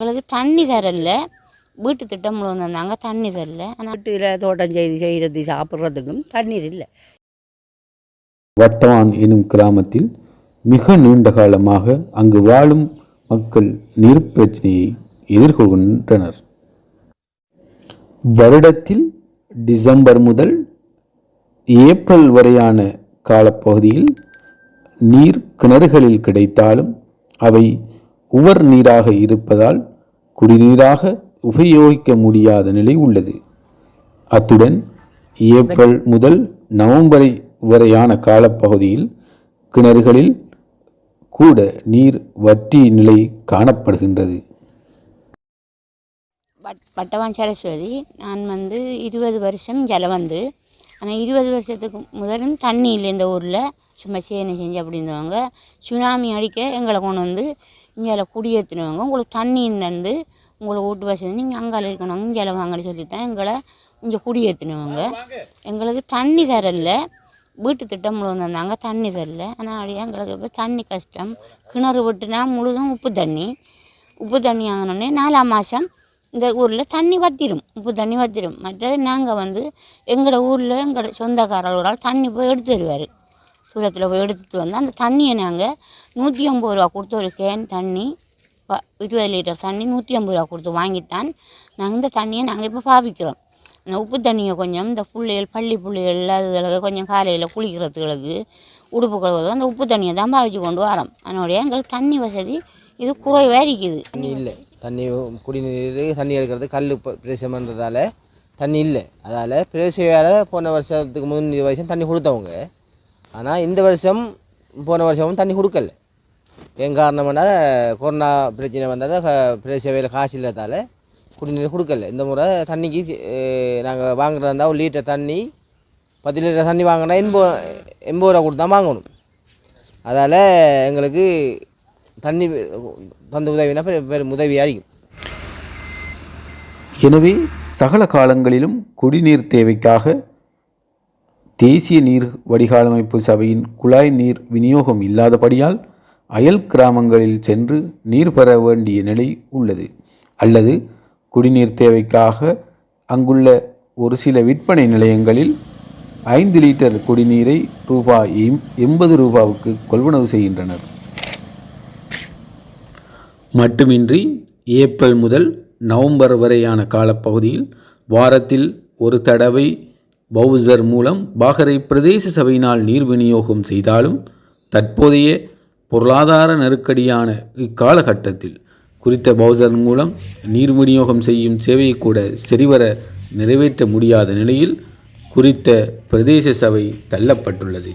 எங்களுக்கு தண்ணி தரல. வீட்டு திட்டம் கொண்டு வந்தாங்க தண்ணி தரல. ஆனால் வீட்டில் தோட்டம் செய்து செய்கிறது சாப்பிட்றதுக்கும் தண்ணீர் இல்லை. வட்டவான் எனும் கிராமத்தில் மிக நீண்ட காலமாக அங்கு வாழும் மக்கள் நீர் பிரச்சனையை எதிர்கொள்கின்றனர். வருடத்தில் டிசம்பர் முதல் ஏப்ரல் வரையான காலப்பகுதியில் நீர் கிணறுகளில் கிடைத்தாலும் அவை உவர் நீராக இருப்பதால் குடிநீராக உபயோகிக்க முடியாத நிலை உள்ளது. அத்துடன் ஏப்ரல் முதல் நவம்பர் வரையான காலப்பகுதியில் கிணறுகளில் கூட நீர் வற்றி நிலை காணப்படுகின்றது. பட் பட்டவான் சரஸ்வதி நான் வந்து இருபது வருஷம் ஜல வந்து ஆனால் இருபது வருஷத்துக்கு முதலும் தண்ணி இல்லை இந்த ஊரில் சும்மா சேனை செஞ்சு அப்படி சுனாமி அடிக்க எங்களை கொண்டு வந்து இங்கே குடியேற்றினவங்க உங்களுக்கு தண்ணி இருந்து உங்களை வீட்டு வசதி நீங்கள் அங்கால இருக்கணும் இங்கே வாங்கன்னு சொல்லி தான் எங்களை இங்கே குடியேற்றினவங்க எங்களுக்கு தண்ணி தரல. வீட்டு திட்டம் கொண்டு வந்தாங்க தண்ணி தரல. ஆனால் எங்களுக்கு இப்போ தண்ணி கஷ்டம். கிணறு விட்டுனா முழுதும் உப்பு தண்ணி. உப்பு தண்ணி ஆகினோடனே நாலாம் மாதம் இந்த ஊரில் தண்ணி வத்திரும் உப்பு தண்ணி வத்திரும். மற்றது நாங்கள் வந்து எங்களோட ஊரில் எங்களோட சொந்தக்காரர்களால் தண்ணி போய் எடுத்து வருவார் சூரத்தில் போய் எடுத்துட்டு வந்து அந்த தண்ணியை நாங்கள் நூற்றி ஐம்பது ரூபா கொடுத்து ஒரு கேன் தண்ணி ப- இருபது லிட்டர் தண்ணி நூற்றி ஐம்பது ரூபா கொடுத்து வாங்கித்தான். நாங்கள் இந்த தண்ணியை நாங்கள் இப்போ பாவிக்கிறோம். அந்த உப்பு தண்ணியை கொஞ்சம் இந்த பிள்ளைகள் பள்ளி பிள்ளைகள் அதுகளுக்கு கொஞ்சம் காலையில் குளிக்கிறதுகளுக்கு உடுப்பு கழுவுறது அந்த உப்பு தண்ணியை தான் பாவிச்சு கொண்டு வரோம். அதனுடைய எங்களுக்கு தண்ணி வசதி இது குறைவாக இருக்குது. தண்ணி இல்லை. தண்ணி குடிநீர் தண்ணி எடுக்கிறது கல் பிரதேசம்ன்றதால பண்ணுறதால தண்ணி இல்லை. அதால் பிரதேச போன வருஷத்துக்கு முந்தைய வருஷம் தண்ணி கொடுத்தவங்க. ஆனால் இந்த வருஷம் போன வருஷமும் தண்ணி கொடுக்கல. ஏன் காரணம்னா கொரோனா பிரச்சனை வந்தால் பிரதேச வேலை காசு இல்லாதால குடிநீர் கொடுக்கல. இந்த முறை தண்ணிக்கு நாங்கள் வாங்குறதா இருந்தால் ஒரு லிட்டர் தண்ணி பத்து லிட்டர் தண்ணி வாங்கினா எண்பது எண்பது ரூபா கொடுத்து தான் வாங்கணும். அதால் எங்களுக்கு தண்ணி தந்த உதவினா பெரும் பெரும் உதவியாக இருக்கும் எனவே சகல காலங்களிலும் குடிநீர் தேவைக்காக தேசிய நீர் வடிகாலமைப்பு சபையின் குழாய் நீர் விநியோகம் இல்லாதபடியால் அயல் கிராமங்களில் சென்று நீர் பெற வேண்டிய நிலை உள்ளது. அல்லது குடிநீர் தேவைக்காக அங்குள்ள ஒரு சில விற்பனை நிலையங்களில் ஐந்து லிட்டர் குடிநீரை ரூபாய் எண்பது ரூபாவுக்கு கொள்வனவு செய்கின்றனர். மட்டுமின்றி ஏப்ரல் முதல் நவம்பர் வரையான காலப்பகுதியில் வாரத்தில் ஒரு தடவை பவுசர் மூலம் பாகரை பிரதேச சபையினால் நீர் விநியோகம் செய்தாலும் தற்போதைய பொருளாதார நெருக்கடியான இக்காலகட்டத்தில் குறித்த பவுசர் மூலம் நீர் விநியோகம் செய்யும் சேவையை கூட சரிவர நிறைவேற்ற முடியாத நிலையில் குறித்த பிரதேச சபை தள்ளப்பட்டுள்ளது.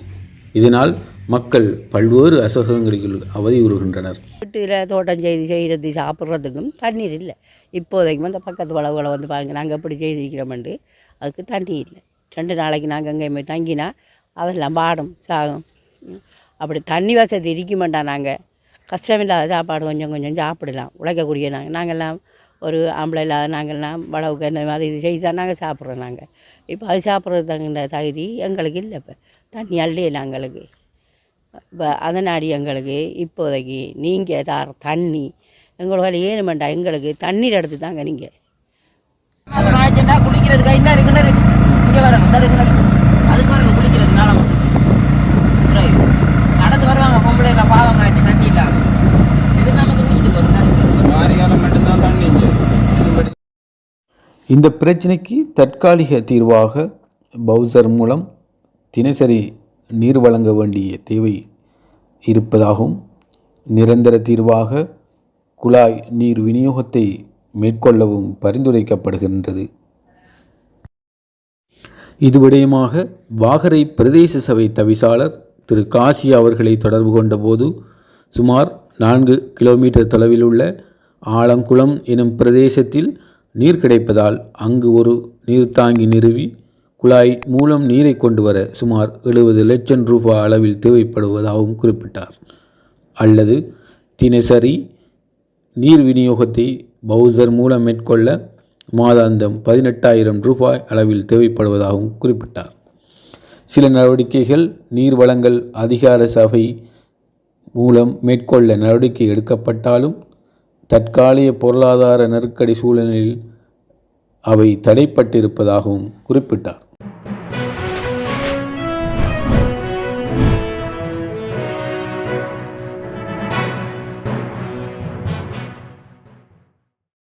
இதனால் மக்கள் பல்வேறு அசகங்களில் அவதியுறுகின்றனர் வீட்டில் தோட்டம் செய்து செய்கிறது சாப்பிட்றதுக்கும் தண்ணீர் இல்லை. இப்போதைக்கு அந்த பக்கத்து வளவுகளை வந்து பாருங்கள் நாங்கள் எப்படி செய்திருக்கிறோம்ண்டு அதுக்கு தண்ணி இல்லை. ரெண்டு நாளைக்கு நாங்கள் போய் தங்கினா அதெல்லாம் பாடும் சாகும். அப்படி தண்ணி வசதி இருக்க மாட்டோம் நாங்கள் கஷ்டமில்லாத சாப்பாடு கொஞ்சம் கொஞ்சம் சாப்பிடலாம். உழைக்கக்கூடிய நாங்கள் நாங்கள்லாம் ஒரு ஆம்பளை இல்லாத நாங்கள்லாம் வளவுக்கு இந்த மாதிரி இது செய்து தான் நாங்கள் சாப்பிட்றோம் நாங்கள் இப்போ அது சாப்பிட்றது தகுந்த தகுதி எங்களுக்கு இல்லை இப்போ. தண்ணி அள்ளியில் எங்களுக்கு. இப்போ அதனாடி எங்களுக்கு இப்போதைக்கு நீங்கள் தார தண்ணி. எங்களால் ஏழுமெண்டா எங்களுக்கு தண்ணீர் எடுத்து தாங்க நீங்கள் குளிக்கிறதுக்கு இந்த கிணறு இங்கே வரணும் அதுக்கு வரணும் குளிக்கிறது நாலாம் நடந்து வருவாங்க பொம்பளை பாவம் காட்டி தண்ணி இல்லாம. இது நமக்கு குளிக்குது ஒரு இந்த பிரச்சினைக்கு தற்காலிக தீர்வாக பவுசர் மூலம் தினசரி நீர் வழங்க வேண்டிய தேவை இருப்பதாகவும் நிரந்தர தீர்வாக குழாய் நீர் விநியோகத்தை மேற்கொள்ளவும் பரிந்துரைக்கப்படுகின்றது. இது விடயமாக வாகரை பிரதேச சபை தவிசாளர் திரு காசி அவர்களை தொடர்பு கொண்டபோது சுமார் நான்கு கிலோமீட்டர் தொலைவில் உள்ள ஆலங்குளம் எனும் பிரதேசத்தில் நீர் கிடைப்பதால் அங்கு ஒரு நீர்த்தாங்கி நிறுவி குழாய் மூலம் நீரை கொண்டு வர சுமார் எழுபது லட்சம் ரூபாய் அளவில் தேவைப்படுவதாகவும் குறிப்பிட்டார். அல்லது தினசரி நீர் விநியோகத்தை பவுசர் மூலம் மேற்கொள்ள மாதாந்தம் பதினெட்டாயிரம் ரூபாய் அளவில் தேவைப்படுவதாகவும் குறிப்பிட்டார். சில நடவடிக்கைகள் நீர் வளங்கள் அதிகார சபை மூலம் மேற்கொள்ள நடவடிக்கை எடுக்கப்பட்டாலும் தற்காலிக பொருளாதார நெருக்கடி சூழலில் அவை தடைப்பட்டிருப்பதாகவும் குறிப்பிட்டார்.